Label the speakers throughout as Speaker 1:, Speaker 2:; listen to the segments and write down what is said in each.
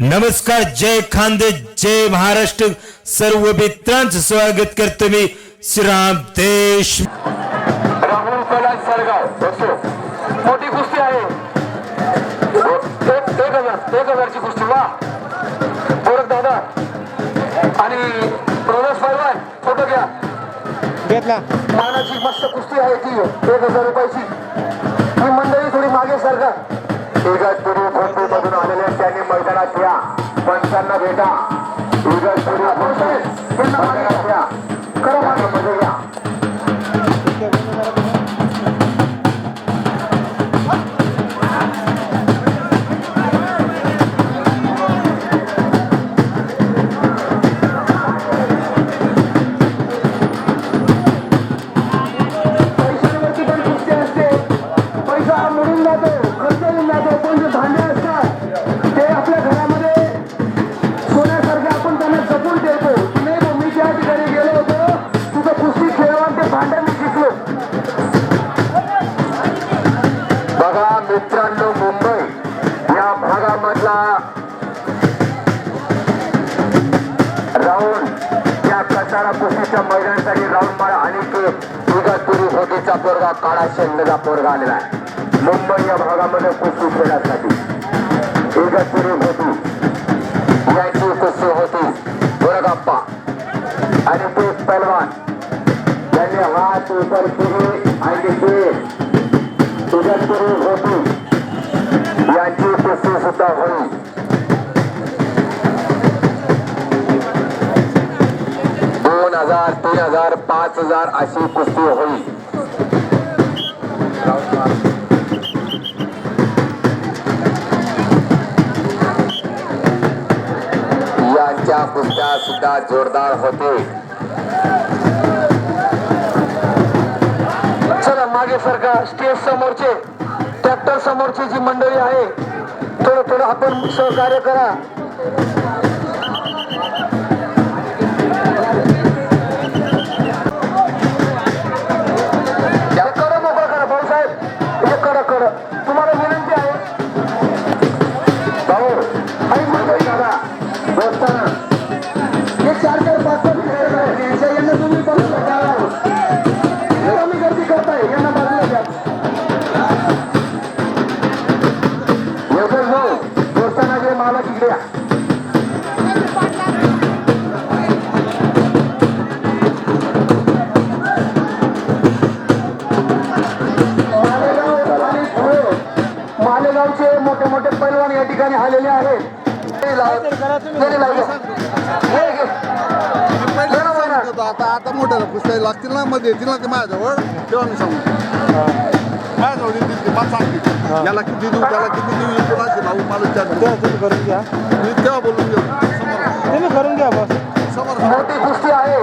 Speaker 1: नमस्कार जय खानदे जय महाराष्ट्र. सर्व मित्रांचं स्वागत करतो मी श्रीराम देश.
Speaker 2: राहुल कैलास सरगाव मोठी कुस्ती आहे. एक एक हजार एक हजारची कुस्ती वा. गोरख दादा. आणि प्रवेश पैलवान फोटो घ्या.
Speaker 3: घेतला.
Speaker 2: मानाची मस्त कुस्ती आहे ती. एक हजार रुपयाची. ही मंडळी थोडी मागे सरका इगतपुरी भोसरी मधून आलेले त्यांनी मैदानात या पंचांना भेटा. इगतपुरी भोसरी कसारा मैदानासाठी राऊंड मारा आणि ते होतीचा पोरगा काळा शेंडचा पोरगा आलेला आहे. मुंबई या भागामध्ये कुस्ती खेळण्यासाठी. इगतपुरी होती. याची कुस्ती होती. गोरगाप्पा. आणि ते पहलवान. त्यांनी हात उपर केले. आणि ते इगतपुरी पाच हजार अशी कुस्ती होईल. यांच्या कुस्त्या सुद्धा जोरदार होते. चला मागे सरका स्टेज समोरचे ट्रॅक्टर समोरची जी मंडळी आहे थोडं थोडं आपण सहकार्य करा.
Speaker 4: आता आता मोठ्याला पुस्तक लागतील ना मध्ये येतील ना ते माझ्याजवळ तेव्हा मी सांगू माझ्याजवळ येतील ते मला सांगतील. याला किती देऊ त्याला किती देऊ हे कोणाचे लावू मला विचार
Speaker 3: करून घ्या.
Speaker 4: मी तेव्हा बोलून घेऊ. समोर.
Speaker 3: तुम्ही करून घ्या बस.
Speaker 4: समोर.
Speaker 2: मोठी कुस्ती आहे.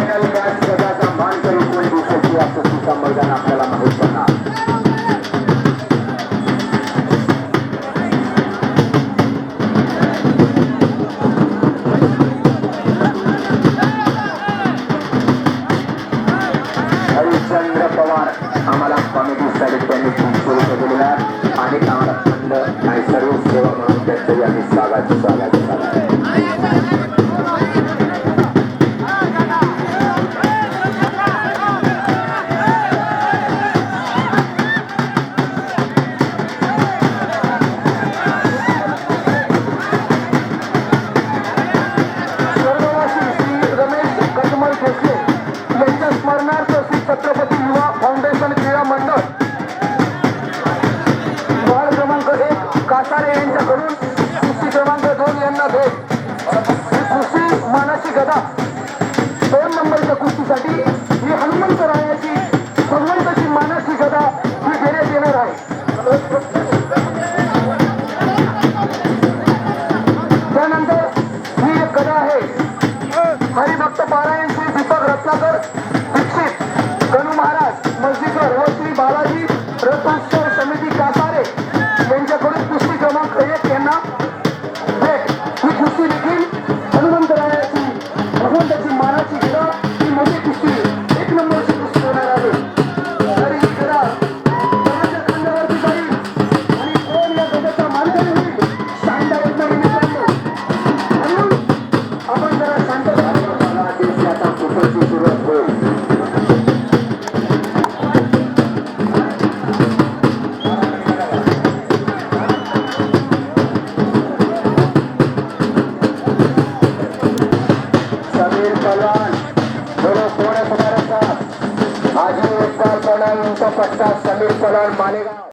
Speaker 2: फायनल मॅच मान करून कोणी शकते असं सुसंबर्धन आपल्याला माहीत छत्रपती युवा फाउंडेशन क्रीडा मंडळ. वार्ड क्रमांक एक कासारे यांच्याकडून कृषी क्रमांक दोन यांना भेट. कृषी मानाची गदा. दोन नंबरच्या कुस्तीसाठी ही हनुमंतरायाची हनुमंताची मानाची गदा ही देण्यात येणार आहे. त्यानंतर ही एक गदा आहे. हरिभक्त पारायण श्री दीपक रत्नाकर दीक्षित. मालेगाव